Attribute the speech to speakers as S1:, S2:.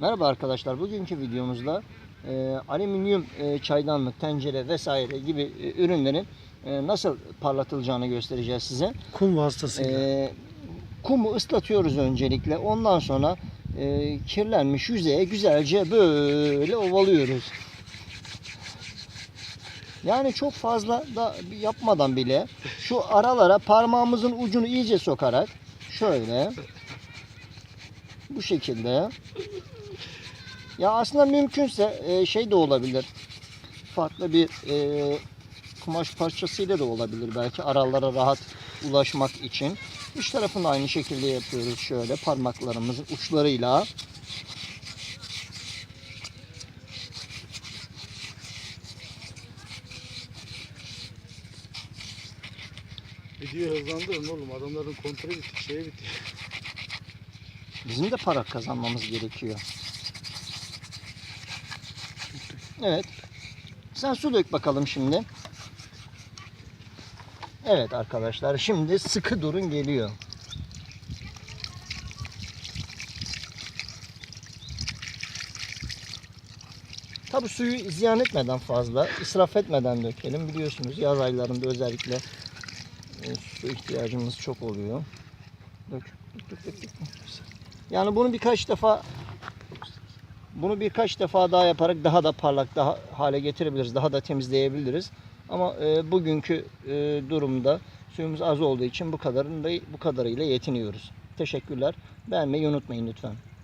S1: Merhaba arkadaşlar. Bugünkü videomuzda e, alüminyum e, çaydanlık, tencere vesaire gibi e, ürünlerin e, nasıl parlatılacağını göstereceğiz size.
S2: Kum vasıtasıyla.
S1: E, kumu ıslatıyoruz öncelikle. Ondan sonra e, kirlenmiş yüzeye güzelce böyle ovalıyoruz. Yani çok fazla da yapmadan bile şu aralara parmağımızın ucunu iyice sokarak şöyle bu şekilde ya aslında mümkünse e, şey de olabilir. Farklı bir e, kumaş parçasıyla da olabilir belki aralara rahat ulaşmak için. Üç tarafını aynı şekilde yapıyoruz şöyle parmaklarımızın uçlarıyla.
S2: Video hızlandırın oğlum. Adamların kontrolü bitti. Şeye bitti.
S1: Bizim de para kazanmamız gerekiyor. Evet. Sen su dök bakalım şimdi. Evet arkadaşlar şimdi sıkı durun geliyor. Tabi suyu ziyan etmeden fazla, israf etmeden dökelim. Biliyorsunuz yaz aylarında özellikle e, su ihtiyacımız çok oluyor. Dök, dök, dök, dök. Yani bunu birkaç defa bunu birkaç defa daha yaparak daha da parlak daha hale getirebiliriz. Daha da temizleyebiliriz. Ama e, bugünkü e, durumda suyumuz az olduğu için bu kadarını da bu kadarıyla yetiniyoruz. Teşekkürler. Beğenmeyi unutmayın lütfen.